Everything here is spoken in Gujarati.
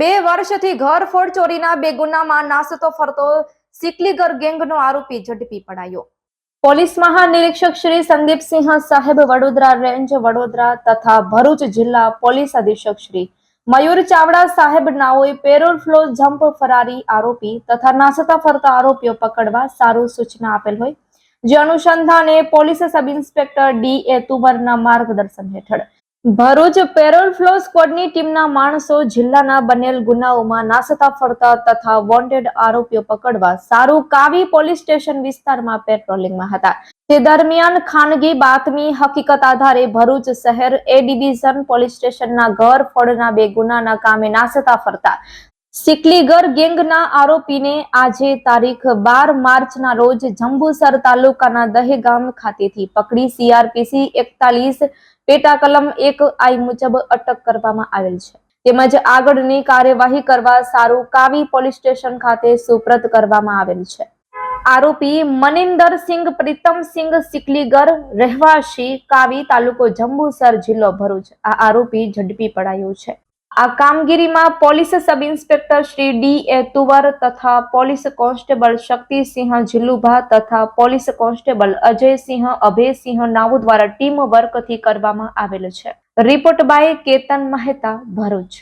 બે વર્ષથી ઘરફોડ ચોરીના બે ગુનામાં નાસતો ફરતો સિકલીગર ગેંગનો આરોપી ઝડપી પડાયો. પોલીસ મહાનિરીક્ષક શ્રી સંદીપસિંહ સાહેબ વડોદરા રેન્જ વડોદરા તથા ભરૂચ જિલ્લા પોલીસ અધિક્ષક શ્રી મયુર ચાવડા સાહેબ નાઓએ પેરોલ ફ્લો જમ્પ ફરારી આરોપી તથા નાસતા ફરતા આરોપીઓ પકડવા સારું સૂચના આપેલ હોય. જે અનુસંધાને police sub inspector D A તુવરના માર્ગદર્શન હેઠળ ભરૂચ પેરોલ ફ્લો સ્કવોડની ટીમના માણસો જિલ્લાના બનેલ ગુનાઓમાં નાસતા ફરતા તથા વોન્ટેડ આરોપીઓ પકડવા સારું કાવી પોલીસ સ્ટેશન વિસ્તારમાં પેટ્રોલિંગમાં હતા. તે દરમિયાન ખાનગી બાતમી હકીકત આધારે ભરૂચ શહેર એ ડિવિઝન પોલીસ સ્ટેશનના ઘર ફળના બે ગુનાના કામે નાસતા ફરતા. સિકલીગર ગેંગના આરોપીને આજે તારીખ બાર માર્ચના રોજ જંબુસર તાલુકાના દહેગામ ખાતેથી પકડી સીઆરપીસી એકતાલીસ પેટા કલમ એક આઈ મુજબ અટક કરવામાં આવેલ છે. તેમજ આગળની કાર્યવાહી કરવા સારું કાવી પોલીસ સ્ટેશન ખાતે સુપ્રત કરવામાં આવેલ છે. આરોપી મનિંદર સિંઘ, પ્રીતમ સિંઘ, સિકલીગર, રહેવાસી કાવી તાલુકો જંબુસર જિલ્લો ભરૂચ. આ આરોપી ઝડપી પડાયો છે. આ કામગીરીમાં police sub inspector Shri D A Tuvar તથા પોલીસ કોન્સ્ટેબલ શક્તિસિંહ જિલ્લુભા તથા પોલીસ કોન્સ્ટેબલ અજયસિંહ, અભયસિંહ નાવુ દ્વારા ટીમ વર્કથી કરવામાં આવેલ છે. Report by Ketan Mehta, Bharuch.